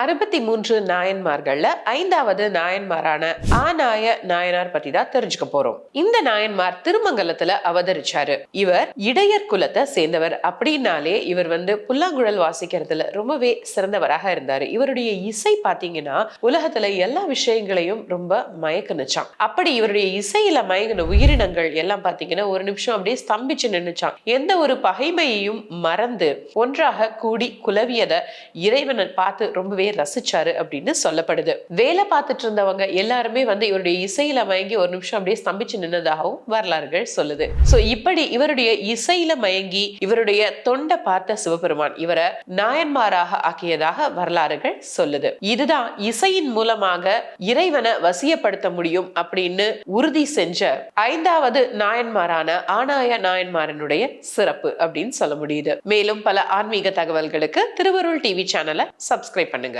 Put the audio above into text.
அறுபத்தி மூன்று நாயன்மார்கள்ல ஐந்தாவது நாயன்மாரான ஆநாய நாயனார் பத்தி தான் தெரிஞ்சுக்க போறோம். இந்த நாயன்மார் திருமங்கலத்துல அவதரிச்சாரு. இவர் இடையர் குலத்தை சேர்ந்தவர். அப்படின்னாலே இவர் வந்து புல்லாங்குழல் வாசிக்கிறதுல ரொம்பவே சிறந்தவராக இருந்தாரு. இவருடைய இசை பாத்தீங்கன்னா உலகத்துல எல்லா விஷயங்களையும் ரொம்ப மயக்கணுச்சான் அப்படி இவருடைய இசையில மயங்கின உயிரினங்கள் எல்லாம் பாத்தீங்கன்னா ஒரு நிமிஷம் அப்படியே ஸ்தம்பிச்சு நின்னுச்சான் எந்த ஒரு பகைமையையும் மறந்து ஒன்றாக கூடி குலவியத இறைவனை பார்த்து ரொம்பவே ரசிச்சாரு அப்படின்னு சொல்லப்படுது. வேலை பார்த்துட்டு இருந்தவங்க எல்லாருமே வந்து இவருடைய இசையில மயங்கி ஒரு நிமிஷம் அப்படியே ஸ்தம்பிச்சு நின்னதாகவும் வரலாறுகள் சொல்லுது. சோ இப்படி இவருடைய இசையில மயங்கி இவருடைய தொண்டை பார்த்த சிவபெருமான் இவரை நாயன்மாராக ஆக்கியதாக வரலாறுகள் சொல்லுது. இதுதான் இசையின் மூலமாக இறைவனை வசியப்படுத்த முடியும் அப்படின்னு உறுதி செஞ்ச ஐந்தாவது நாயன்மாரான ஆனாய நாயன்மாரனுடைய சிறப்பு அப்படின்னு சொல்ல முடியுது. மேலும் பல ஆன்மீக தகவல்களுக்கு திருவருள் டிவி சேனலை சப்ஸ்கிரைப் பண்ணுங்க.